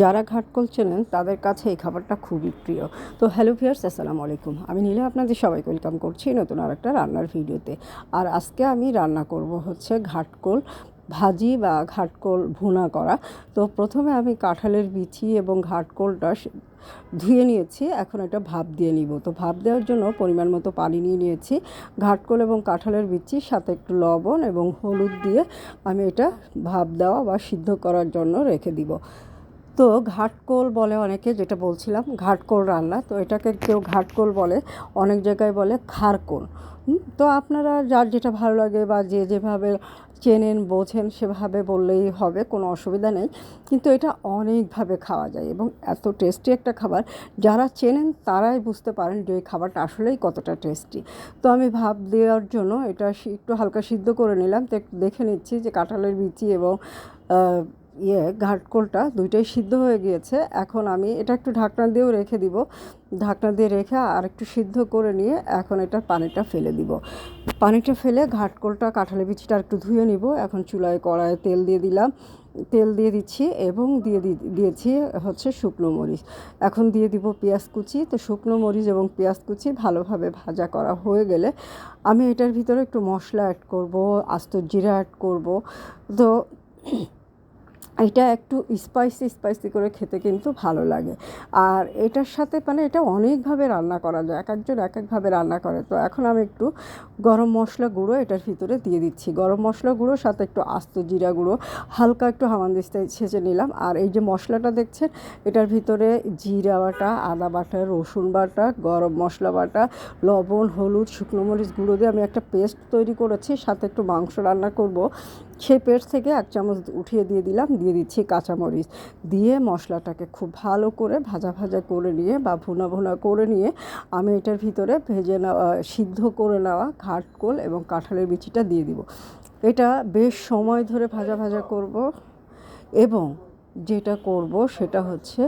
যারা ঘাটকল চেনেন, তাদের কাছে এই খাবারটা খুবই প্রিয়। তো হ্যালো ভিয়ার্স আসসালামু আলাইকুম। আমি নীলা, আপনাদের সবাইকে ওয়েলকাম করছি নতুন আর একটা রান্নার ভিডিওতে। আর আজকে আমি রান্না করব হচ্ছে ঘাটকল ভাজি বা ঘাটকল ভুনা করা। তো প্রথমে আমি কাঁঠালের বিচি এবং ঘাটকলটা ধুয়ে নিয়েছি। এখন এটা ভাপ দিয়ে নিব। তো ভাপ দেওয়ার জন্য পরিমাণ মতো পানি নিয়ে নিয়েছি। ঘাটকল এবং কাঁঠালের বিচি, সাথে একটু লবণ এবং হলুদ দিয়ে আমি এটা ভাপ দেওয়া বা সিদ্ধ করার জন্য রেখে দিব। তো ঘাটকোল বলে অনেকে যেটা বলছিলাম, ঘাটকোল রান্না। তো এটাকে কেউ ঘাটকোল বলে, অনেক জায়গায় বলে খারকোল। তো আপনারা যার যেটা ভালো লাগে বা যে যেভাবে চেনেন, বোঝেন সেভাবে বললেই হবে, কোনো অসুবিধা নেই। কিন্তু এটা অনেকভাবে খাওয়া যায় এবং এত টেস্টি একটা খাবার। যারা চেনেন তারাই বুঝতে পারেন যে এই খাবারটা আসলেই কতটা টেস্টি। তো আমি ভাব দেওয়ার জন্য এটা একটু হালকা সিদ্ধ করে নিলাম। দেখে নিচ্ছি যে কাঁঠালের বিচি এবং ইয়ে ঘাটকোলটা দুইটাই সিদ্ধ হয়ে গিয়েছে। এখন আমি এটা একটু ঢাকনা দিয়েও রেখে দিব। ঢাকনা দিয়ে রেখে আর একটু সিদ্ধ করে নিয়ে এখন এটা পানিটা ফেলে দিব। পানিটা ফেলে ঘাটকোলটা কাঁঠালের বিচিটা একটু ধুয়ে নিব। এখন চুলায় কড়ায় তেল দিয়ে দিলাম। তেল দিয়ে দিচ্ছি এবং দিয়ে দিয়েছি হচ্ছে শুকনো মরিচ। এখন দিয়ে দিব পেঁয়াজ কুচি। তো শুকনো মরিচ এবং পেঁয়াজ কুচি ভালোভাবে ভাজা করা হয়ে গেলে আমি এটার ভিতরে একটু মশলা অ্যাড করব, আস্ত জিরা অ্যাড করব। তো এটা একটু স্পাইসি স্পাইসি করে খেতে কিন্তু ভালো লাগে। আর এটার সাথে মানে এটা অনেকভাবে রান্না করা যায়, এক একজন এক একভাবে রান্না করে। তো এখন আমি একটু গরম মশলা গুঁড়ো এটার ভিতরে দিয়ে দিচ্ছি। গরম মশলা গুঁড়োর সাথে একটু আস্ত জিরা গুঁড়ো, হালকা একটু হামানদিস্তায় ছেঁচে নিলাম। আর এই যে মশলাটা দেখছেন, এটার ভিতরে জিরা বাটা, আদা বাটা, রসুন বাটা, গরম মশলা বাটা, লবণ, হলুদ, শুকনো মরিচ গুঁড়ো দিয়ে আমি একটা পেস্ট তৈরি করেছি। সাথে একটু মাংস রান্না করব। সেই পেট থেকে এক চামচ উঠিয়ে দিয়ে দিলাম, দিয়ে দিচ্ছি কাঁচামরিচ। দিয়ে মশলাটাকে খুব ভালো করে ভাজা ভাজা করে নিয়ে বা ভুনা ভুনা করে নিয়ে আমি এটার ভিতরে ভেজে নেওয়া, সিদ্ধ করে নেওয়া ঘাটকোল এবং কাঁঠালের বিচিটা দিয়ে দিব। এটা বেশ সময় ধরে ভাজা ভাজা করব এবং যেটা করব সেটা হচ্ছে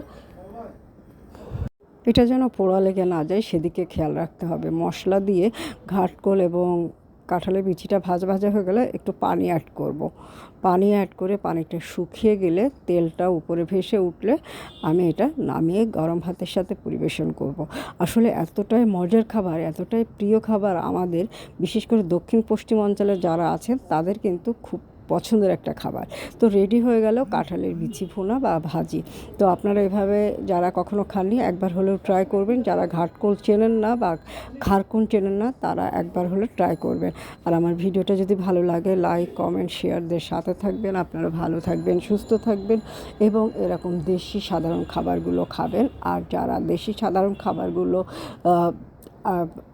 এটা যেন পোড়া লেগে না যায়, সেদিকে খেয়াল রাখতে হবে। মশলা দিয়ে ঘাটকোল এবং কাঁঠালের বিচিটা ভাজা ভাজা হয়ে গেলে একটু পানি অ্যাড করব। পানি অ্যাড করে পানিটা শুকিয়ে গেলে তেলটা উপরে ভেসে উঠলে আমি এটা নামিয়ে গরম ভাতের সাথে পরিবেশন করব। আসলে এতটাই মজার খাবার, এতটাই প্রিয় খাবার আমাদের, বিশেষ করে দক্ষিণ পশ্চিম অঞ্চলে যারা আছেন, তাদের কিন্তু খুব পছন্দের একটা খাবার। তো রেডি হয়ে গেল কাঁঠালের বিচি ভুনা বা ভাজি। তো আপনারা এভাবে যারা কখনো খাননি, একবার হলেও ট্রাই করবেন। যারা ঘাটকোল চেনেন না বা খারকুন চেনেন না, তারা একবার হলে ট্রাই করবেন। আর আমার ভিডিওটা যদি ভালো লাগে লাইক কমেন্ট শেয়ারদের সাথে থাকবেন। আপনারা ভালো থাকবেন, সুস্থ থাকবেন এবং এরকম দেশি সাধারণ খাবারগুলো খাবেন। আর যারা দেশি সাধারণ খাবারগুলো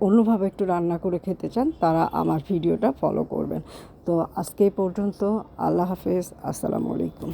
অন্যভাবে একটু রান্না করে খেতে চান, তারা আমার ভিডিওটা ফলো করবেন। তো আজকে এই পর্যন্ত, আল্লাহ হাফেজ, আসসালামু আলাইকুম।